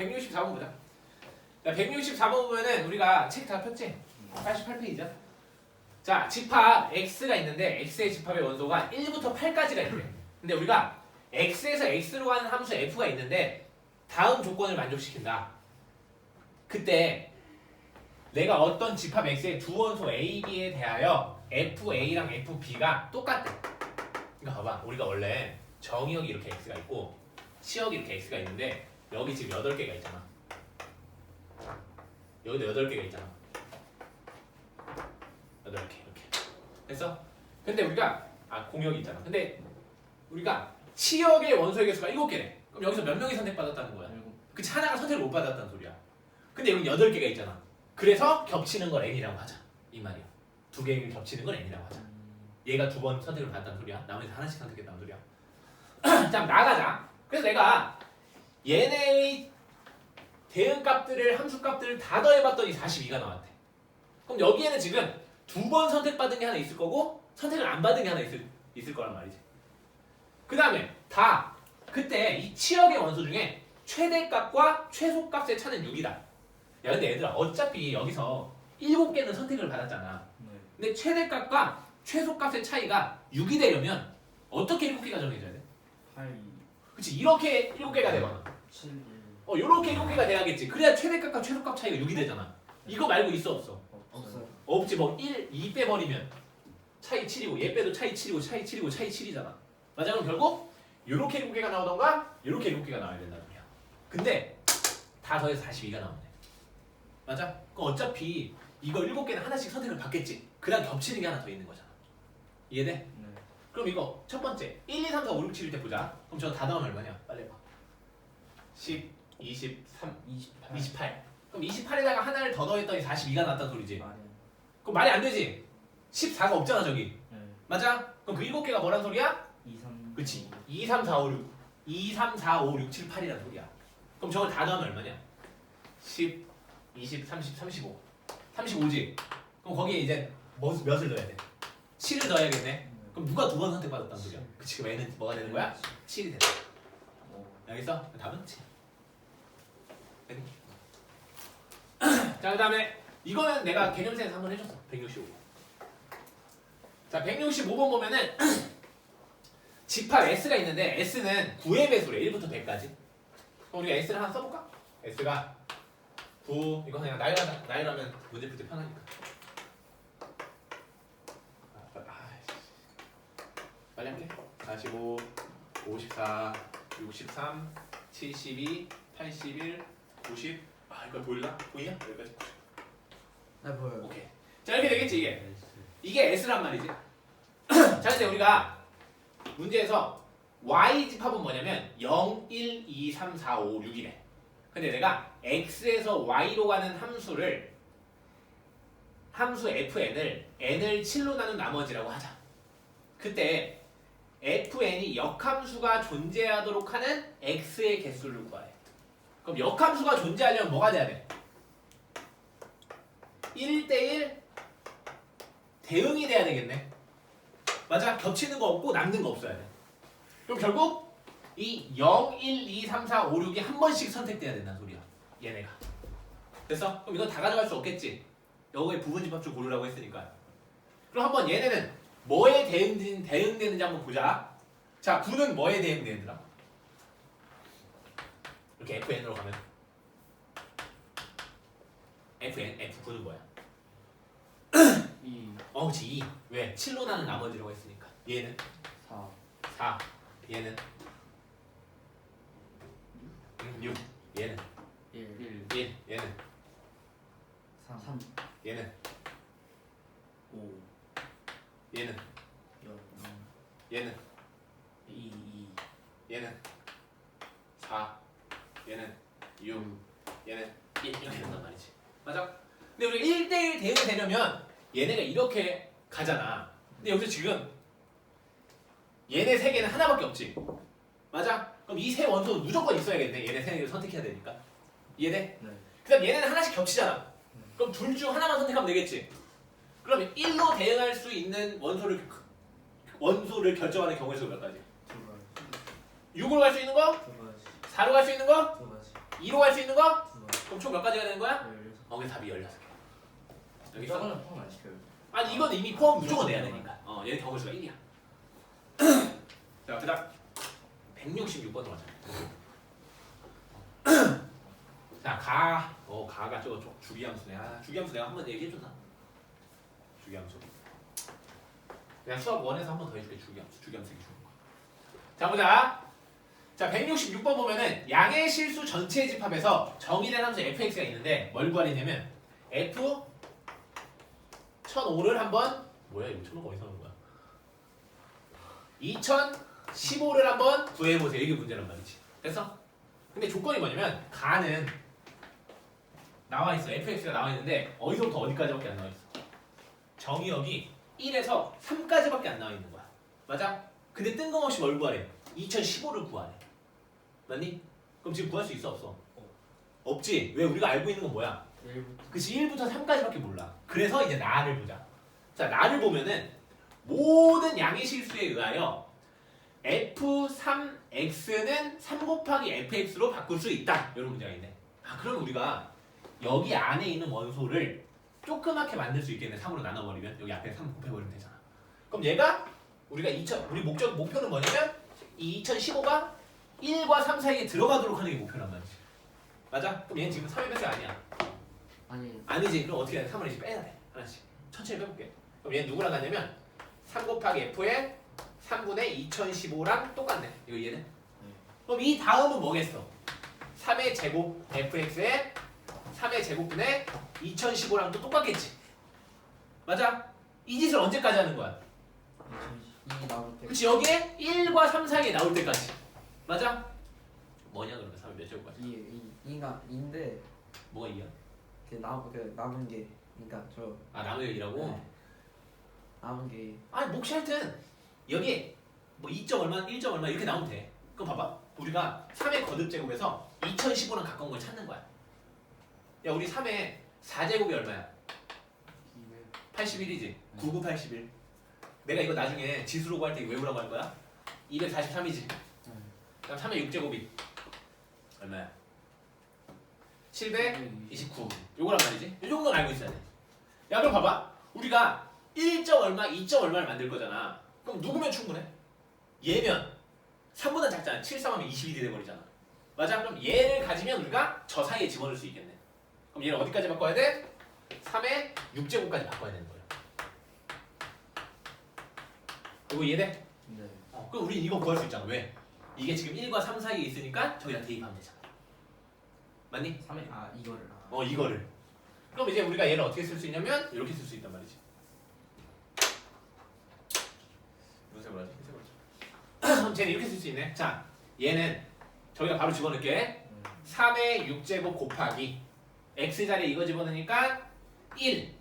164번 보자. 자, 164번 보면은 우리가 책 다 폈지? 88페이지야. 자, 집합 x가 있는데 x의 집합의 원소가 1부터 8까지가 있대. 근데 우리가 x에서 x로 가는 함수 f가 있는데 다음 조건을 만족시킨다. 그때 내가 어떤 집합 x의 두 원소 a, b에 대하여 fa랑 fb가 똑같대. 그러니까 봐봐. 우리가 원래 정의역이 이렇게 x가 있고 치역이 이렇게 x가 있는데 여기 지금 8개가 있잖아. 여기도 8개가 있잖아. 8개 이렇게. 됐어? 근데 우리가 아 공역이 있잖아. 근데 우리가 치역의 원소의 개수가 7개래. 그럼 여기서 몇 명이 선택받았다는 거야? 그치 하나가 선택을 못 받았다는 소리야. 근데 여기 8개가 있잖아. 그래서 겹치는 걸 n이라고 하자. 이 말이야. 두 개를 겹치는 걸 n이라고 하자. 얘가 두 번 선택을 받았다는 소리야. 나머지 하나씩 선택했다는 소리야. 자, 나가자. 그래서 내가 얘네의 대응값들을 함수값들을 다 더해봤더니 42가 나왔대. 그럼 여기에는 지금 두 번 선택받은 게 하나 있을 거고 선택을 안 받은 게 하나 있을, 있을 거란 말이지. 그 다음에 다 그때 이 치역의 원소 중에 최대값과 최소값의 차는 6이다. 야 근데 얘들아 어차피 여기서 7개는 선택을 받았잖아. 네. 근데 최대값과 최소값의 차이가 6이 되려면 어떻게 7개가 정해져야 돼? 8, 그치 이렇게 7개가 되거나 7, 1. 어 요렇게 7개가 돼야겠지 그래야 최대값과 최소값 차이가 6이 되잖아 이거 말고 있어 없어? 없어요. 없지 뭐 1, 2 빼버리면 차이 7이고 얘 빼도 차이 7이고 차이 7이고 차이 7이잖아 맞아 그럼 결국 요렇게 7개가 나오던가 요렇게 7개가 나와야 된다는 거야 근데 다 더해서 42가 나오네 맞아? 그럼 어차피 이거 7개는 하나씩 선택을 받겠지 그 다음 겹치는 게 하나 더 있는 거잖아 이해돼? 네. 그럼 이거 첫 번째 1, 2, 3, 4, 5, 6, 7일 때 보자 그럼 저거 다 더하면 얼마냐? 빨리 해봐 10, 23, 28. 28 그럼 28에다가 하나를 더 더했더니 42가 나왔다는 소리지 말이. 그럼 말이 안 되지 14가 없잖아 저기 네. 맞아? 그럼 그 7개가 뭐란 소리야? 2, 3. 그치 2, 3, 4, 5, 6 2, 3, 4, 5, 6, 7, 8이란 소리야 그럼 저걸 다 더하면 얼마냐? 10, 20, 30, 35 35지 그럼 거기에 이제 뭐, 몇을 넣어야 돼? 7을 넣어야겠네 그럼 누가 두 번 선택받았다는 소리야? 그치 그럼 얘는 뭐가 되는 거야? 7이 된다 오. 알겠어? 답은 7 자, 그 다음에 이거는 내가 개념생에서 한번 해줬어. 165. 자, 165번 보면은 집합 S가 있는데 S는 9의 배수래. 1부터 100까지. 그럼 우리가 S를 하나 써볼까? S가 9, 이거 그냥 나열하자. 나열하면 문제 풀 때 편하니까. 아, 아이씨. 빨리 할게. 45, 54, 63, 72, 81, 90. 아, 이거 보일라? 보이냐? 여기까지. 네 보여요. 오케이. 자, 이렇게 되겠지, 이게. 이게 S란 말이지. 자, 근데 우리가 문제에서 Y 집합은 뭐냐면 0, 1, 2, 3, 4, 5, 6이래. 근데 내가 X에서 Y로 가는 함수를 함수 fn을 n을 7로 나눈 나머지라고 하자. 그때 fn이 역함수가 존재하도록 하는 x의 개수를 구하래. 그럼 역함수가 존재하려면 뭐가 돼야 돼? 1대1 대응이 돼야 되겠네. 맞아? 겹치는 거 없고 남는 거 없어야 돼. 그럼 결국 이 0, 1, 2, 3, 4, 5, 6이 한 번씩 선택돼야 된다는 소리야. 얘네가. 됐어? 그럼 이건 다 가져갈 수 없겠지. 여기에 부분 집합 좀 고르라고 했으니까. 그럼 한번 얘네는 뭐에 대응, 대응되는지 한번 보자. 자, 9는 뭐에 대응되는지라? 이렇게 FN으로 가면 FN, F9는 뭐야? 2, 어, 그치 2. 왜? 7로 나는 나머지라고 했으니까. 얘는? 4, 4. 얘는? 음, 6. 얘는? 1, 1. 얘는? 3, 3, 얘는? 5, 얘는? 0, 얘는 2, 2, 얘는 4. 얘는 6. 1. 이렇게 된단 말이지. 맞아? 근데 우리 1대1 대응이 되려면 얘네가 이렇게 가잖아. 근데 여기서 지금 얘네 세 개는 하나밖에 없지. 맞아? 그럼 이 세 원소는 무조건 있어야겠네. 얘네 세 개를 선택해야 되니까. 이해돼? 네. 그다음 얘네는 하나씩 겹치잖아. 그럼 둘 중 하나만 선택하면 되겠지. 그러면 1로 대응할 수 있는 원소를 원소를 결정하는 경우의 수가 몇 가지? 두 가지, 6으로 갈 수 있는 거? 두 가지, 4로 갈 수 있는 거? 두 가지. 2로 갈 수 있는 거? 그럼 총 몇 가지가 되는 거야? 어, 그게 답이 16개. 여기? 는 포함 안 시켜요. 아니 이건 이미 포함 무조건 내야 되니까. 어, 얘는 경우수가 1이야. 자, 그다음 166번으로 가자. 자, 가. 어, 가가 저거 저- 주기 함수네. 아, 주기 함수 내가 한번 얘기해 줬나? 주기 함수. 내가 수학 원에서 한 번 더 해줄게. 주기 함수. 주기 함수 얘기 주는 거. 자, 보자. 자, 166번 보면은 양의 실수 전체 집합에서 정의된 함수 fx가 있는데 뭘 구하려냐면 f 1005를 한번 뭐야 이거 1005가 어디서 나온 거야? 2015를 한번 구해보세요. 이게 문제란 말이지. 됐어? 근데 조건이 뭐냐면 가는 나와 있어. fx가 나와 있는데 어디서부터 어디까지밖에 안 나와 있어. 정의역이 1에서 3까지밖에 안 나와 있는 거야. 맞아? 근데 뜬금없이 뭘 구하래? 2015를 구하래. 맞니? 그럼 지금 구할 수 있어 없어? 없지. 왜 우리가 알고 있는 건 뭐야? 1부터. 그치 1부터 3까지밖에 몰라. 그래서 이제 나를 보자. 자 나를 보면은 모든 양의 실수에 의하여 f3x는 3 곱하기 fx로 바꿀 수 있다. 이런 문제가 있네. 아 그럼 우리가 여기 안에 있는 원소를 조그맣게 만들 수 있겠네. 3으로 나눠버리면. 여기 앞에 3 곱해버리면 되잖아. 그럼 얘가 우리가 2000 우리 목적 목표는 뭐냐면 이 2015가 1과 3 사이에 들어가도록 하는 게 목표란 말이지 맞아? 그럼 얘는 지금 3의 배수 아니야 아니 아니지 그럼 어떻게 해? 3을 이제 빼야 돼 하나씩 천천히 빼볼게 그럼 얘는 누구랑 같냐면 3 곱하기 f의 3분의 2015랑 똑같네 이거 이해돼? 그럼 이 다음은 뭐겠어? 3의 제곱 fx의 3의 제곱분의 2015랑 또 똑같겠지 맞아? 이 짓을 언제까지 하는 거야? 2002 나올 때 그치 여기에 1과 3 사이에 나올 때까지 맞아? 뭐냐? 그러면 3의 몇 제곱까지? 2 2 2가 2인데 뭐가 2야? 그 남은 그 남은 게 그러니까 저. 아 남의 얘기라고? 네. 남은 게. 아니 몫이 하여튼 여기 뭐 2점 얼마 1점 얼마 이렇게 나오면 돼. 그럼 봐봐. 우리가 3의 거듭 제곱에서 2015랑 가까운 걸 찾는 거야. 야 우리 3의 4제곱이 얼마야? 81이지? 9981 내가 이거 나중에 지수로 구할 때 외우라고 할 거야? 243이지 그럼 3의 6제곱이 얼마야? 729 요거란 말이지. 이 정도는 알고 있어야 돼야 그럼 봐봐. 우리가 1점 얼마 2점 얼마를 만들 거잖아. 그럼 누구면 충분해? 얘면. 3보다 작잖아. 7, 3하면 21이 돼버리잖아. 맞아? 그럼 얘를 가지면 우리가 저 사이에 집어넣을 수 있겠네. 그럼 얘를 어디까지 바꿔야 돼? 3의 6제곱까지 바꿔야 되는 거예요 이거 이해돼? 네. 어, 그럼 우리 이거 구할 수 있잖아. 왜? 이게 지금 1과 3 사이에 있으니까 저기다 대입하면 되잖아 맞니? 3회 아 이거를 아. 어 이거를 그럼 이제 우리가 얘를 어떻게 쓸 수 있냐면 이렇게 쓸 수 있단 말이지 무슨 색으로 하지? 흰색으로 하자 그럼 쟤는 이렇게 쓸 수 있네 자 얘는 저기다 바로 집어넣을게 3의 6제곱 곱하기 x 자리에 이거 집어넣으니까 1.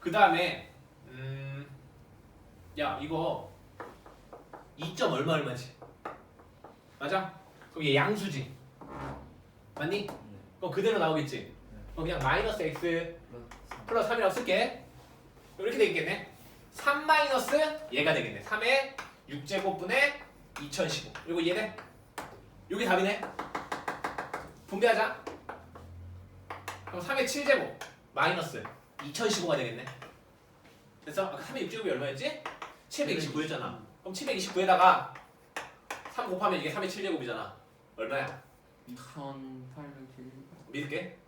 그 다음에 음, 야 이거 2점 얼마 얼마지? 맞아? 그럼 얘 양수지. 맞니? 그럼 그대로 나오겠지. 그럼 그냥 마이너스 x 플러스 3 플러스 3이라고 쓸게. 이렇게 되겠네. 3 마이너스 얘가 되겠네. 3의 6제곱분의 2015. 이거 이해돼? 이게 답이네. 분배하자. 그럼 3의 7제곱 마이너스 2015가 되겠네. 됐어? 아까 3의 6제곱이 얼마였지? 729였잖아. 그럼 729에다가 3 곱하면 이게 3의 7제곱이잖아. 얼마야? 2807 믿을게.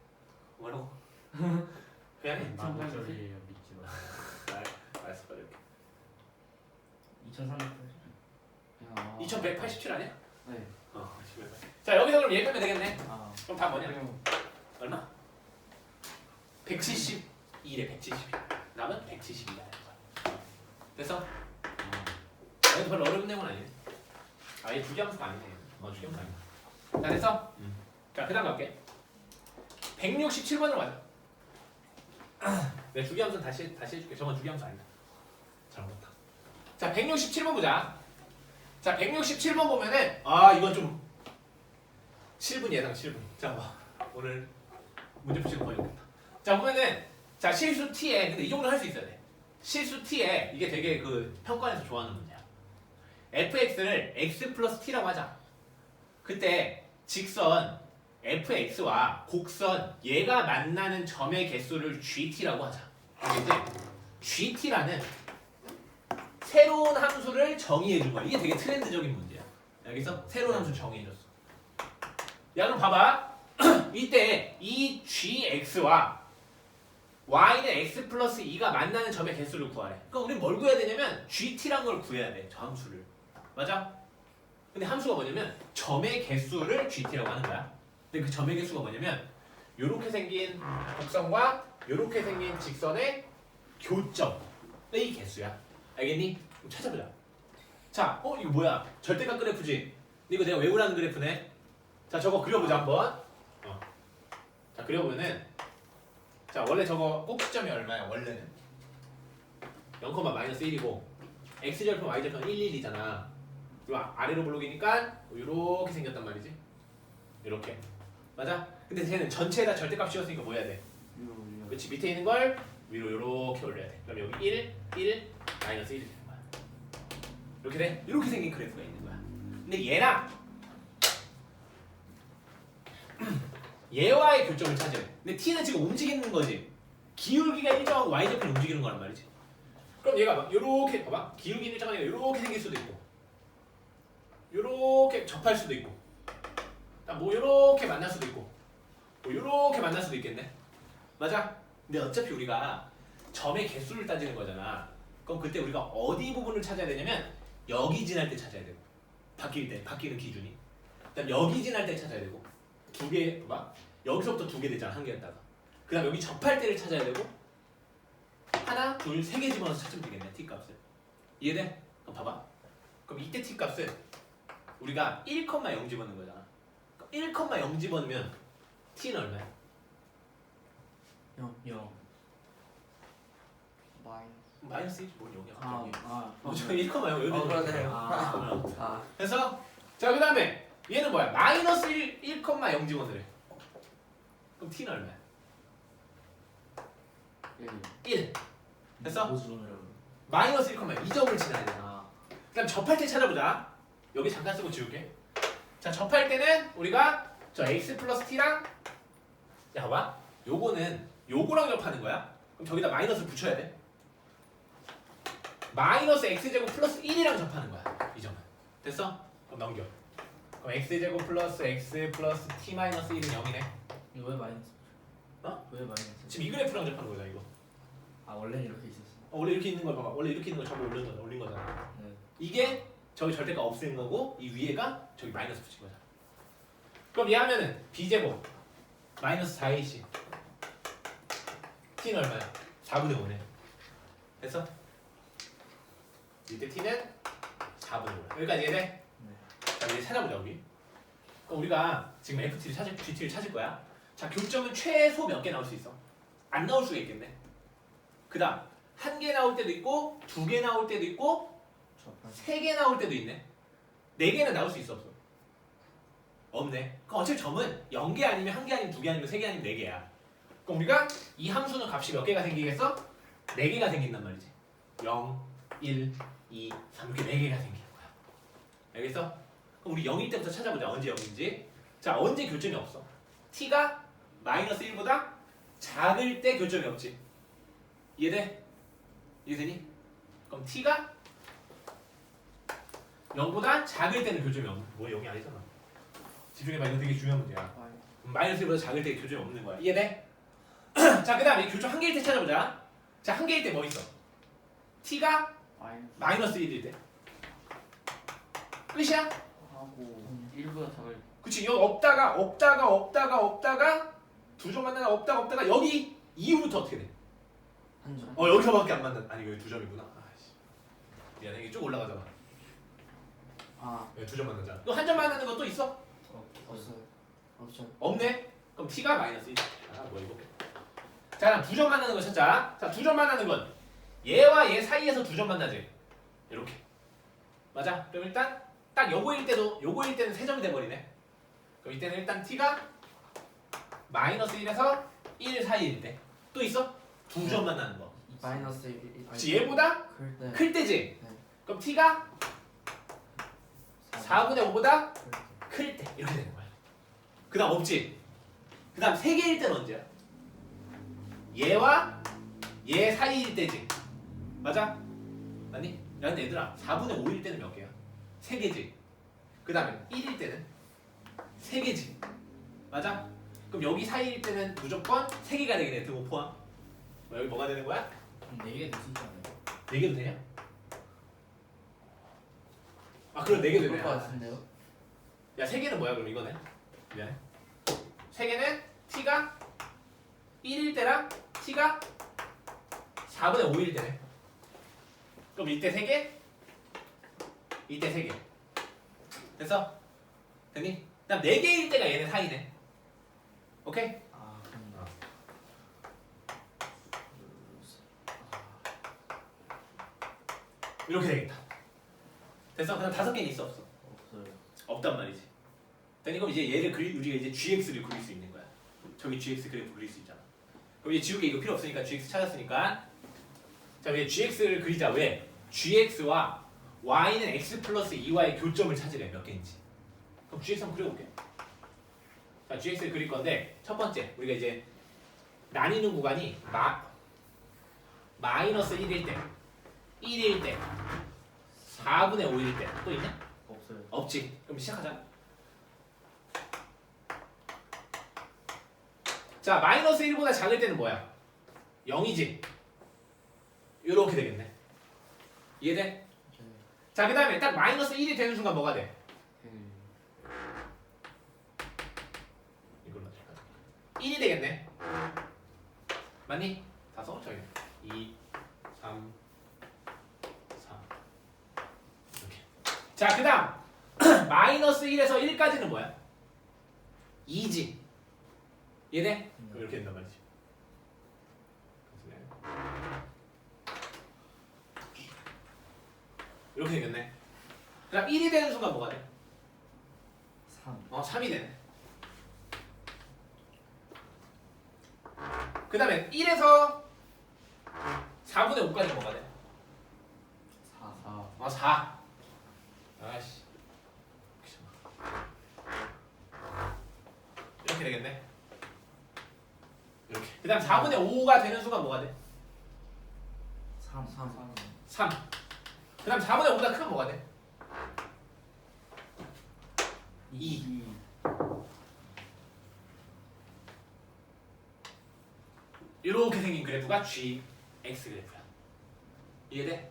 뭐라고? 그냥 해. 만원짜리예요 믿지 마. 알- 알았어. 이렇게. 2380 2187 아니야? 네. 어, 2187. 자 여기서 그럼 얘 빼면 되겠네. 아 그럼 답 뭐냐? 그럼 얼마? 172래 172. 남은 172가 되는 거야. 됐어? 여기 별로 어려운 내용은 아니네. 아얘 주기함수가 아니네. 어 주기함수 아니야. 자 됐어? 자 그 다음 갈게. 167번으로 가자. 내 주기함수 다시 다시 해줄게. 저건 주기함수 아니다. 잘못했다. 자 167번 보자. 자 167번 보면은 아 이건 좀 7분 예상 7분. 자 봐. 오늘 문제 푸시는 거의 없겠다. 자 보면은 자 실수 t에 근데 이 정도 할 수 있어야 돼. 실수 t에 이게 되게 그 평가에서 좋아하는 문제야. Fx를 x 플러스 t라고 하자. 그때 직선 fx와 곡선 얘가 만나는 점의 개수를 gt라고 하자. 이제 gt라는 새로운 함수를 정의해 준 거야. 이게 되게 트렌드적인 문제야. 여기서 새로운 함수 정의해 줬어. 야 그럼 봐봐. 이때 이 gx와 y는 x 플러스 2가 만나는 점의 개수를 구하래. 그럼 우리 뭘 구해야 되냐면 gt란 걸 구해야 돼. 저 함수를. 맞아? 근데 함수가 뭐냐면 점의 개수를 gt라고 하는 거야. 근데 그 점의 개수가 뭐냐면 요렇게 생긴 곡선과 요렇게 생긴 직선의 교점의 개수야. 알겠니? 찾아보자. 자, 어 이거 뭐야? 절대값 그래프지. 이거 내가 외우라는 그래프네. 자, 저거 그려보자 한번. 어. 자, 그려보면은 자 원래 저거 꼭지점이 얼마야? 원래는 0, 마이너스 1이고 x 절편 y 절편 1, 1이잖아. 요 아- 아래로 블록이니까 이렇게 생겼단 말이지. 이렇게 맞아? 근데 쟤는 전체에다 절대값 씌웠으니까 뭐 해야 돼? 그렇지 밑에 있는 걸 위로 이렇게 올려야 돼. 그럼 여기 1, 1, 마이너스 1이 되는 거야. 이렇게 돼? 이렇게 생긴 그래프가 있는 거야. 근데 얘랑 얘와의 교점을 찾아야 돼. 근데 t는 지금 움직이는 거지. 기울기가 일정하고 y 절편이 움직이는 거란 말이지. 그럼 얘가 막 이렇게 봐봐. 기울기 얘가 이렇게 생길 수도 있고, 이렇게 접할 수도 있고, 뭐 이렇게 만날 수도 있고, 뭐 이렇게 만날 수도 있겠네. 맞아? 근데 어차피 우리가 점의 개수를 따지는 거잖아. 그럼 그때 우리가 어디 부분을 찾아야 되냐면 여기 지날 때 찾아야 되고 바뀔 때 바뀌는 기준이. 그다음 여기 지날 때 찾아야 되고 두 개 봐봐. 여기서부터 두 개 되잖아 한 개였다가. 그다음 여기 접할 때를 찾아야 되고 하나, 둘, 세 개 집어넣어서 찾으면 되겠네 t 값을. 이해돼? 그럼 봐봐. 그럼 이때 t 값은 우리가 1,0 집어넣는 거잖아. 1,0 집어넣으면 t는 얼마야? 영. 영. 마이너스. 마이너스 1이 뭘 0이야 아, 갑자기. 아. 어, 저1,0 여기 어, 그러네요. 아. 아. 그래서 자 그 다음에 얘는 뭐야? 마이너스 1, 1,0 집어넣으래. 그럼 t는 얼마야? 일. 1. 됐어? 모순이라고. 마이너스 1,0 이 점을 지나야 돼. 아. 그럼 접할 때 찾아보자. 여기 잠깐 쓰고 지울게. 자 접할 때는 우리가 저 x 플러스 t랑 야 봐봐. 요거는 요거랑 접하는 거야. 그럼 저기다 마이너스 붙여야 돼. 마이너스 x 제곱 플러스 1이랑 접하는 거야. 이 점은. 됐어? 그럼 넘겨. 그럼 x 제곱 플러스 x 플러스 t 마이너스 1은 0이네. 이거 왜 마이너스? 어? 왜 마이너스? 지금 이 그래프랑 접하는 거잖아 이거. 아 원래는 이렇게 있었어. 어, 원래 이렇게 있는 걸 봐봐. 원래 이렇게 있는 걸 전부 올린 거잖아. 올린 거잖아. 네. 이게 저기 절대가 없앤 거고 이 위에가 저기 마이너스 붙인 거잖아. 그럼 얘 하면은 b 제곱 마이너스 4ac t는 얼마야? 4분의 5네. 됐어? 이때 t는 4분의 5. 여기까지 이해돼? 네. 자 이제 찾아보자 우리. 그럼 우리가 지금 ft를 찾을 gt를 찾을 거야. 자 교점은 최소 몇 개 나올 수 있어? 안 나올 수가 있겠네. 그다음 한 개 나올 때도 있고 두 개 나올 때도 있고. 세 개 나올 때도 있네. 네 개는 나올 수 있어 없어? 없네. 그럼 어차피 점은 0개 아니면 한개 아니면 두개 아니면 세개 아니면 네 개야. 그럼 우리가 이 함수는 값이 몇 개가 생기겠어? 네 개가 생긴단 말이지. 0, 1, 2, 3 이렇게 네 개가 생기는 거야. 알겠어? 그럼 우리 0일 때부터 찾아보자. 언제 0인지. 자, 언제 교점이 없어? t가 마이너스 1보다 작을 때 교점이 없지. 이해돼? 이해되니? 그럼 t가 0보다 작을 때는 교점이 없는 뭐 0이 아니잖아 집중해봐 이거 되게 중요한 문제야 마이너스. 음, 마이너스 1보다 작을 때 교점이 없는 거야 이해돼? 자 그 다음에 교점 한 개일 때 찾아보자 자 한 개일 때 뭐 있어? t가 마이너스. 마이너스 1일 때 끝이야? 하고 1보다 작을. 그치 여기 없다가 없다가 없다가 없다가 두 점 만나다 없다가 없다가 여기 이후부터 어떻게 돼? 한 점. 어 여기서밖에 안 만나 아니 여기 두 점이구나 아이씨 미안해 이게 쭉 올라가잖아 아. 여기 두점 만나잖아 또한 점 만나는 것도 있어? 어, 없어요. 없죠. 없네? 그럼 t가 마이너스 1. 아, 뭐 이거. 자, 그럼 두 점 만나는 거 찾자. 자, 두 점 만나는 건 얘와 얘 사이에서 두 점 만나지. 이렇게. 맞아? 그럼 일단 딱 요거일 때도 요거일 때는 세 점이 돼 버리네. 그럼 이때는 일단 t가 마이너스 1에서 1 사이일 때. 또 있어? 두 점 만나는 거. 마이너스 1. 그치, 얘보다 클 때. 클 때지. 네. 그럼 t가 4분의 5보다 클 때. 이렇게 되는 거야. 그 다음 없지 그 다음 세 개일 때는 언제야? 얘와 얘 사이일 때지 맞아? 맞니? 야 근데 얘들아 4분의 5일 때는 몇 개야? 세 개지 그 다음에 1일 때는 세 개지 맞아? 그럼 여기 사이일 때는 무조건 세 개가 되겠네 등호 포함 뭐 여기 뭐가 되는 거야? 네개 되지 않아요? 네 개도 되냐? 아 그럼 네것 되네 같은데요? 야, 세 개는 뭐야, 그럼 이거네? 미안해. 세 개는 t가 1일 때랑 t가 4분의 5일 때네. 그럼 이때 세 개? 이때 세 개. 됐어? 됐니? 그다음 네 개일 때가 얘네 사이네. 오케이? 아 그럼 이렇게 되겠다. 됐어? 그다음 다섯 개는 있어 없어? 없어요. 없단 말이지. 그럼 이제 얘를 그리 우리가 이제 gx를 그릴 수 있는 거야. 저기 gx 그래프 그릴 수 있잖아. 그럼 이제 지우개 이거 필요 없으니까 gx 찾았으니까 자 이제 gx를 그리자 왜? gx와 y는 x 플러스 2와의 교점을 찾으래 몇 개인지. 그럼 gx 한번 그려볼게. 자 gx를 그릴 건데 첫 번째 우리가 이제 나뉘는 구간이 마 마이너스 1일 때, 1일 때, 4분의 5일 때 또 있냐? 없어요. 없지. 그럼 시작하자. 자, 마이너스 1보다 작을 때는 뭐야? 0이지. 이렇게 되겠네. 이해돼? 네. 자, 그 다음에 딱 마이너스 1이 되는 순간 뭐가 돼? 음. 이걸로 할까? 1이 되겠네. 맞니? 다 써? 저기. 2, 3, 4. 이렇게. 자, 그 다음. 마이너스 1에서 1까지는 뭐야? 2지. 이해돼? 그럼 이렇게 된단 말이지. 이렇게 되겠네. 그럼 1이 되는 순간 뭐가 돼? 3. 어, 3이 되네. 그 다음에 1에서 4분의 5까지 뭐가 돼? 4. 4. 어, 4. 아씨. 이렇게 되겠네. 이렇게. 그 다음 4분의 5가 되는 순간 뭐가 돼? 3. 3. 3. 그 다음 4분의 5보다 크면 뭐가 돼? 2. 이렇게 생긴 그래프가 GX 그래프야. 이해돼?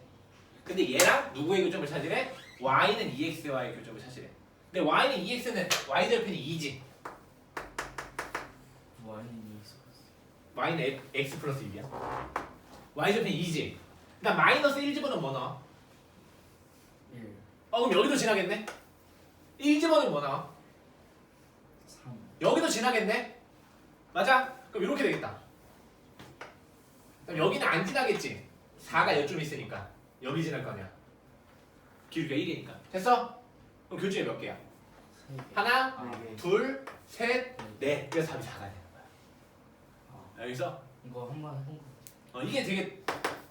근데 얘랑 누구의 교점을 찾으래? Y는 EX와의 교점을 찾으래. 근데 Y는 EX는 Y절편이 2지. 와인이. Y는 X 플러스 1이야. Y절편이 2지. 그다음 마이너스 1 집어넣으면 뭐 나와? 1. 어 그럼 여기도 지나겠네? 1 집어넣으면 뭐 나와? 3. 여기도 지나겠네? 맞아? 그럼 이렇게 되겠다. 그럼 여기는 안 지나겠지? 4가 여쯤 있으니까 여기 지날 거 아니야. 길이가 1이니까. 됐어? 그럼 교집애 몇 개야? 3개. 하나, 아, 네. 둘, 셋, 넷. 그래서 답이 4가 되는 거야. 여기서 이거 한번 해본 거. 어, 이게 되게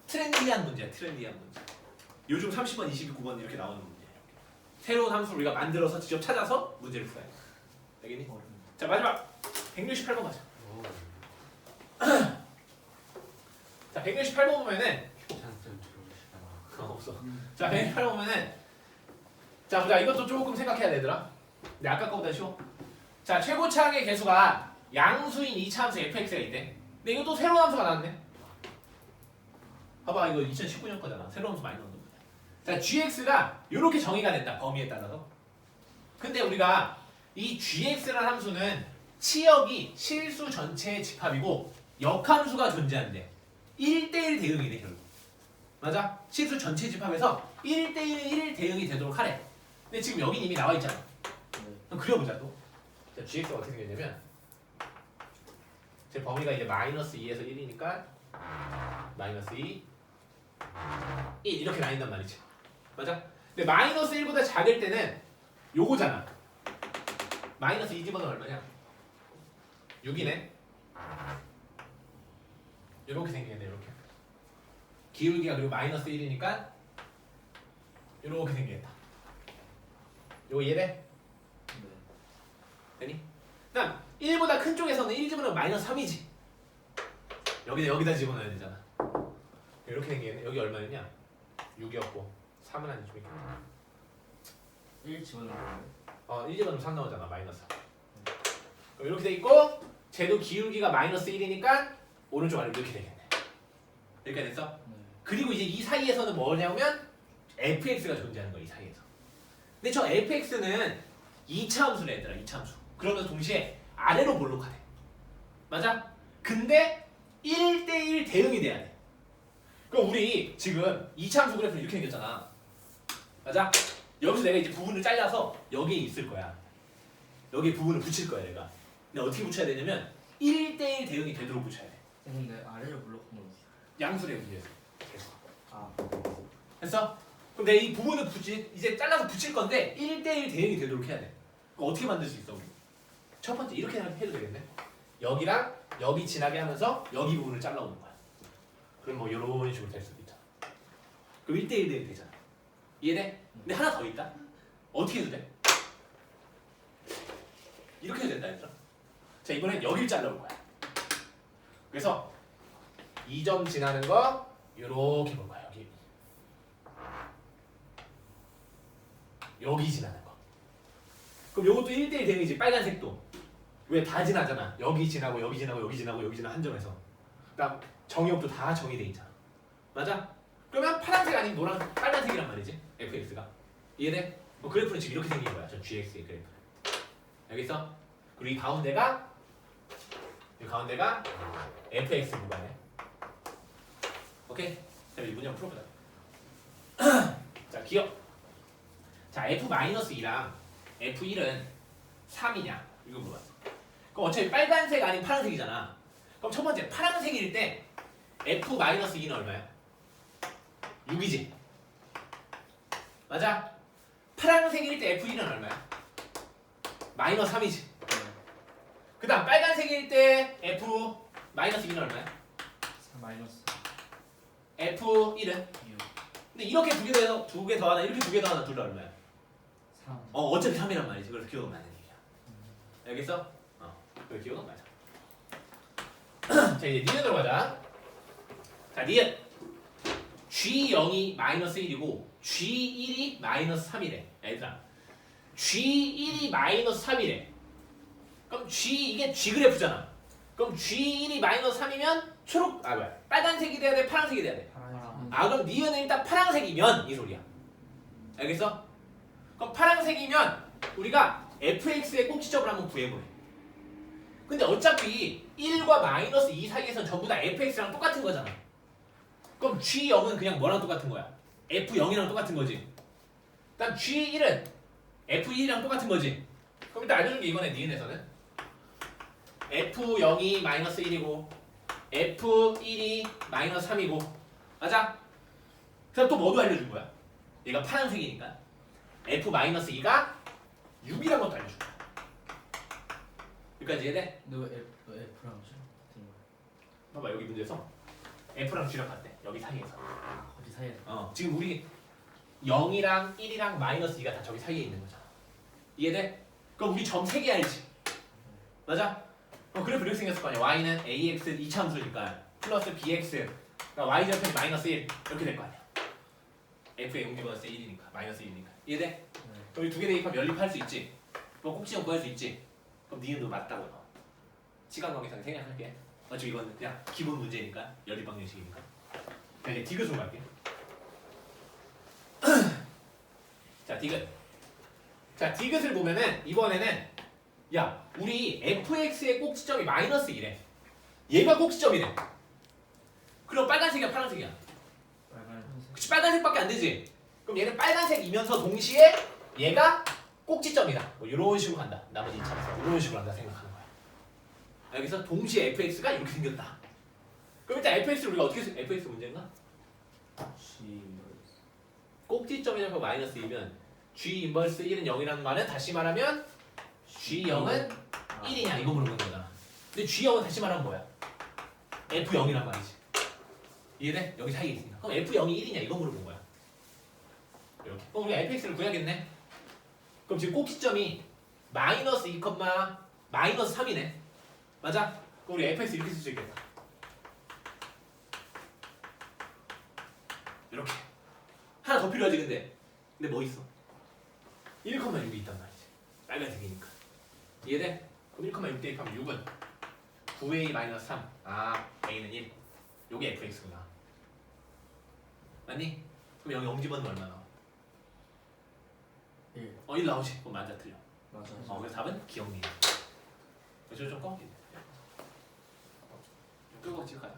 트렌디한 문제야. 트렌디한 문제. 요즘 30번, 29번 이렇게 나오는 문제. 새로운 함수를 우리가 만들어서 직접 찾아서 문제를 풀어야 돼. 어렵네. 자 마지막 168번 가자. 자 168번 보면은 어, 없어. 자 168번 보면은 자 보자 이것도 조금 생각해야 되더라. 근데 아까 거보다 쉬워. 자 최고 차항의 개수가 양수인 2차 함수 fx가 있대. 근데 이것도 새로운 함수가 나왔네. 봐봐 이거 2019년 거잖아. 새로운 함수 많이 넣는 거야. 자 gx가 이렇게 정의가 된다 범위에 따라서. 근데 우리가 이 gx라는 함수는 치역이 실수 전체의 집합이고 역함수가 존재한대. 1대1 대응이네 결국. 맞아? 실수 전체 집합에서 1대1 1 대응이 되도록 하래. 근데 지금 여기 이미 나와 있잖아. 네. 그럼 그려보자 또. 자, gx가 어떻게 생겼냐면 제 범위가 이제 마이너스 2에서 1이니까 마이너스 2, 1 이렇게 나뉜단 말이지. 맞아? 근데 마이너스 1보다 작을 때는 요거잖아. 마이너스 2 집어넣으면 얼마냐? 6이네. 이렇게 생기겠네 이렇게. 기울기가 그리고 마이너스 1이니까 이렇게 생기겠다. 요거 이해돼? 네. 되니? 그다음 1보다 큰 쪽에서는 1 집어넣으면 마이너스 3이지. 여기다 여기다 집어넣어야 되잖아. 이렇게 생기겠네. 여기 얼마였냐? 6이었고 3은 안 주면 1 집어넣는 거예요? 어, 1 집어넣으면 3 나오잖아. 마이너스 3. 그럼 이렇게 돼 있고 쟤도 기울기가 마이너스 1이니까 오른쪽 아래 이렇게 되겠네. 이렇게 됐어? 네. 그리고 이제 이 사이에서는 뭐냐면 fx가 존재하는 거야 이 사이에서. 근데 저 fx는 이차함수래 얘들아 이차함수. 그러면서 동시에 아래로 볼록하대. 맞아? 근데 1대1 대응이 돼야 돼. 그럼 우리 지금 이차함수 그래프를 이렇게 생겼잖아. 맞아? 여기서 내가 이제 부분을 잘라서 여기에 있을 거야. 여기 부분을 붙일 거야 내가. 근데 어떻게 붙여야 되냐면 1대1 대응이 되도록 붙여야 돼. 근데 아래를 블록하면? 양수의 문제에서. 아 됐어? 그럼 내가 이 부분을 붙이, 이제 잘라서 붙일 건데 1대1 대응이 되도록 해야 돼. 그럼 어떻게 만들 수 있어? 첫 번째 이렇게 해도 되겠네. 여기랑 여기 지나게 하면서 여기 부분을 잘라오는 거야. 그럼 뭐 이런 식으로 될 수도 있잖아. 그럼 1대1 대응이 되잖아. 이해돼? 근데 하나 더 있다. 어떻게 해도 돼? 이렇게 해도 된다 얘들아. 자 이번엔 여기를 잘라올 거야. 그래서 2점 지나는 거 이렇게 볼 거야 여기. 여기 지나는 거. 그럼 요것도 1대1 대응이지 빨간색도. 왜 다 지나잖아. 여기 지나고 여기 지나고 여기 지나고 여기 지나 한 점에서. 그다음 정의역도 다 정의돼 있잖아. 맞아? 그러면 파란색 아닌 노란 빨간색이란 말이지. fx가. 이해돼? 뭐 그래프는 지금 이렇게 생긴 거야. 저 gx의 그래프. 여기 있어? 그리고 이 가운데가 이 가운데가 fx 구간에. 오케이? 자, 이 문제 한번 풀어보자. 자, 기억. 자, f-2랑 f1은 3이냐? 이거 물어봤어. 그럼 어차피 빨간색 아닌 파란색이잖아. 그럼 첫 번째, 파란색일 때 f-2는 얼마야? 6이지. 맞아? 파란색일 때 f1은 얼마야? 마이너스 3이지. 그 다음 빨간색일 때 f-2는 얼마야? 3 마이너스 f1은? 6 근데 이렇게 두 개 더해서 두 개 더하나 이렇게 두 개 더하나 둘 다 얼마야? 3 어 어차피 3이란 말이지. 그래서 기억은 맞는 얘기야. 알겠어? 어. 그 기억은 맞아. 자 이제 니은으로 가자. 자 니은. G0이 마이너스 1이고 G1이 마이너스 3이래. 얘들아. G1이 마이너스 3이래. 그럼 G 이게 G 그래프잖아. 그럼 G1이 마이너스 3이면 초록 아 뭐야 빨간색이 돼야 돼 파란색이 돼야 돼. 파란 아 그럼 니은은 일단 파란색이면 이 소리야. 알겠어? 그럼 파란색이면 우리가 fx의 꼭지점을 한번 구해보래. 근데 어차피 1과 마이너스 2 사이에선 전부 다 fx랑 똑같은 거잖아. 그럼 g0은 그냥 뭐랑 똑같은 거야? f0이랑 똑같은 거지. 그다음 g1은 f1이랑 똑같은 거지. 그럼 일단 알려준 게 이거네 니은에서는 f0이 마이너스 1이고 f1이 마이너스 3이고 맞아? 그래서 또 뭐도 알려준 거야? 얘가 파란색이니까 f-2가 6이라는 것도 알려준 거야 여기까지 이해돼? 너 F 너 F랑 G 같은 거야 봐봐 여기 문제에서 f랑 g랑 같대 여기 사이에서 아 거기 사이에 어, 지금 우리 0이랑 1이랑 마이너스 2가 다 저기 사이에 있는 거잖아 이해돼? 그럼 우리 점 3개 알지? 맞아? 그럼 그래프 이렇게 생겼을 거 아니야 y는 ax 2차함수니까 플러스 bx 그러니까 y절편이 마이너스 1 이렇게 될 거 아니야 f의 용기번호스 1이니까 마이너스 1이니까 이해돼? 네. 그럼 이 두 개 대입하면 연립할 수 있지. 그럼 꼭지점 구할 수 있지. 그럼 니은도 맞다고 너. 시간 관계상 생략할게. 어차피 이건 그냥 기본 문제니까 연립 방정식이니까. 자 이제 디귿으로 갈게. 자 디귿. 자 디귿을 보면은 이번에는 야 우리 fx의 꼭지점이 마이너스 1래. 얘가 꼭지점이래. 그럼 빨간색이야 파란색이야. 빨간색 그치 빨간색밖에 안 되지. 그럼 얘는 빨간색이면서 동시에 얘가 꼭지점이다. 뭐 이런 식으로 간다. 나머지 이차에서 이런 식으로 한다 생각하는 거야. 여기서 동시에 fx가 이렇게 생겼다. 그럼 일단 fx를 우리가 어떻게 쓰? fx 문제인가? G 꼭지점이 잡고 마이너스 2면 g 인버스 1은 0이라는 말은 다시 말하면 g 0은 아, 1이냐 이거 물어보는 거잖아. 근데 g 0은 다시 말하면 뭐야? f 0이란 말이지. 이해돼? 여기 사이에 있으니까. 그럼 f 0이 1이냐 이거 물어본 거야. 이렇게. 그럼 우리가 fx를 구해야겠네. 그럼 지금 꼭지점이 마이너스 2, 마이너스 3이네. 맞아? 그럼 우리 fx 이렇게 쓸 수 있겠다. 이렇게. 하나 더 필요하지 근데. 근데 뭐 있어? 1,6이 있단 말이지. 빨간색이니까. 이해돼? 그럼 1,6 대입하면 6은 9a 마이너스 3. 아, a는 1. 요게 fx구나. 맞니? 그럼 여기 엄지번은 얼마 나와? 1 어, 1 나오지. 그럼 맞아 틀려. 맞아 어, 그래서 답은 기억니. 그래서 좀 꺼. 끄고 찍어요.